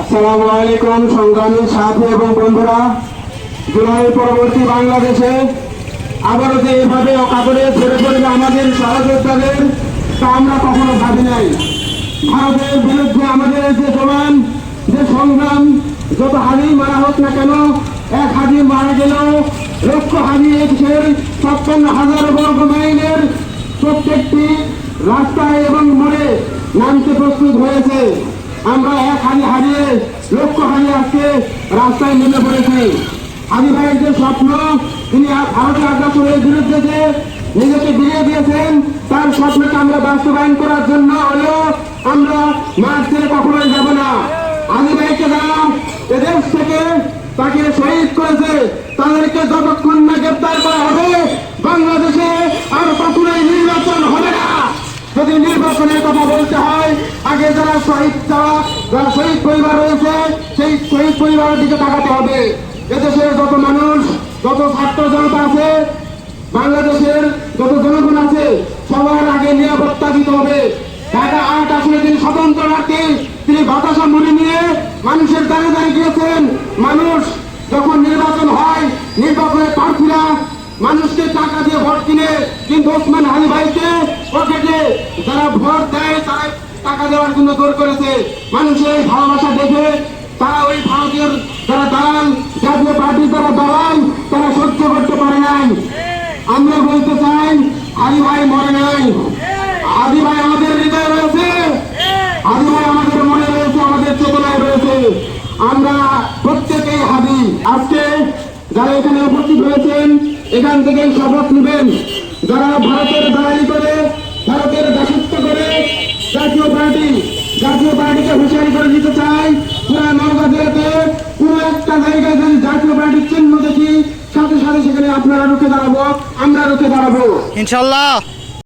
আসসালামু আলাইকুম সংগ্রামী সাথী এবং বন্ধুরা। জুলাই পরবর্তী বাংলাদেশে আবারও যে এভাবে অকাতরে ঝরে পড়বে আমাদের সহযোদ্ধাদের, তা আমরা কখনো ভাবি নাই। ভারতের বিরুদ্ধে আমাদের যে সমান যে সংগ্রাম, যত হানি মারা হোক না কেন, এক হাজি মারা গেলেও লক্ষ হাজি এদেশের ছাপ্পান্ন হাজার বর্গ মাইলের প্রত্যেকটি রাস্তায় এবং মোড়ে নামতে প্রস্তুত হয়েছে। আমরা এক হাজি হারিয়ে লক্ষ হারিয়ে আজকে রাস্তায় নেমে পড়েছি। হাজি ভাইয়ের যে স্বপ্ন, তিনি ভারতের আগ্রাসনের বিরুদ্ধে যে নিজেকে বিলিয়ে দিয়েছেন, তার স্বপ্নকে আমরা বাস্তবায়ন করার জন্য হলেও আমরা মাঠ ছেড়ে কখনোই যাব না। হাজি ভাইকে যারা এদেশ থেকে তাকে শহীদ করেছে। তাদেরকে যতক্ষণ যদি কথা বলতে হয়। আগে যারা শহীদ, যারা যারা শহীদ পরিবার রয়েছে, সেই শহীদ পরিবারের দিকে তাকাতে হবে। এদেশের যত মানুষ, যত ছাত্র জনতা আছে, বাংলাদেশের যত জনগণ আছে, সবার আগে নিরাপত্তা দিতে হবে। ঢাকা আট আসলে তিনি স্বতন্ত্র প্রার্থী, তিনি বাতাসা মনে নিয়ে মানুষের দ্বারে দাঁড়িয়ে গিয়েছেন। মানুষ যখন নির্বাচন হয় নির্বাচনে প্রার্থীরা মানুষকে টাকা দিয়ে ভোট কিনে, কিন্তু ওসমান হানি যারা ভোট দেয়, তারা টাকা দেওয়ার জন্য জোর করেছে। মানুষের এই ভালোবাসা দেখে তারা ওই ভারতীয় যারা দালাল, জাতীয় পার্টির যারা দালাল, তারা সহ্য করতে পারে নাই। আমরা বলতে চাই, আদি ভাই মরে নাই। আদি ভাই আমাদের হৃদয়ে রয়েছে। আদি ভাই আমাদের মনে রয়েছে, আমাদের চেতনায় রয়েছে। আমরা প্রত্যেকেই হাদি আজকে যারা এখানে উপস্থিত হয়েছেন, এখান থেকেই শপথ নেবেন। যারা ভারতের দালালি করে ভারতের দাসত্ব করে জাতীয় পার্টি জাতীয় পার্টিকে হুঁশিয়ারি করে দিতে চাই। পুরা নওগাঁ জেলাতে কোনো একটা জায়গায় যদি জাতীয় পার্টির চিহ্ন দেখি, সাথে সাথে সেখানে আপনারা রুখে দাঁড়াবো, আমরা রুখে দাঁড়াবো। ইনশাল্লাহ।